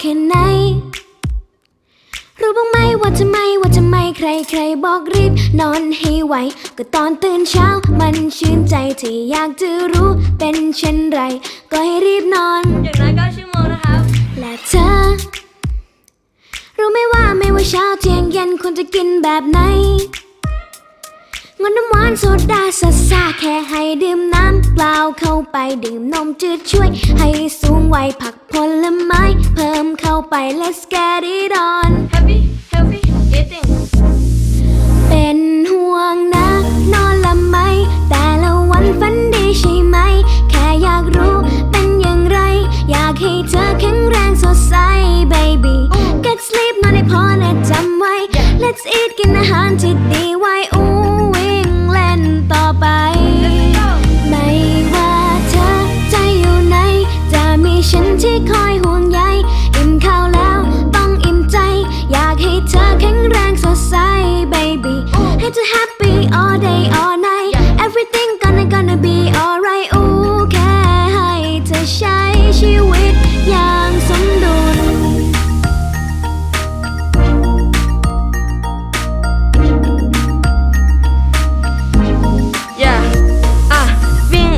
แค่ไหน รู้บ้างไหมว่าทำไมว่าทำไมใครใครบอกรีบ นอนให้ไว ก็ตอนตื่นเช้ามันชื่นใจที่อยากจะรู้เป็นเช่นไร ก็ให้รีบนอน อย่างน้อยก็ชั่วโมงนะครับ และเธอ รู้ไหมว่าไม่ว่าเช้าเที่ยงเย็นควรจะกินแบบไหนงดนน้ำหวานโซดาสัสซาแค่ให้ดื่มน้ำ เปล่าเข้าไปดื่มนมจืดช่วย ให้สูงวัยผักผลไม้ เพิ่มเข้าไป let's get it on Happy healthy eating เป็นห่วงนะ นอนละไหม แต่ละวันฝันดีใช่ไหม แค่อยากรู้เป็นอย่างไร อยากให้เธอแข็งแรงสดใส baby get sleep นอนให้พอ happy all day all night everything gonna gonna be alright อู้แค่ให้เธอใช้ชีวิต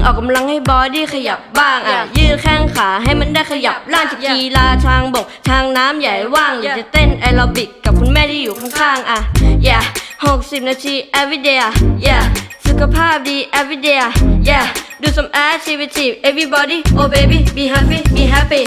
ออกกำลังให้บอดี้ขยับบ้างอะยืดแข้งขาให้มันได้ขยับร่างจากกีฬาทางบก ทางน้ำใหญ่ว่างหรือจะเต้นแอโรบิกกับคุณแม่ที่อยู่ข้างๆอะ yeah 60 นาที everyday อะ yeah สุขภาพดี everyday อะ yeah ดู some activity everybody oh baby be happy be happy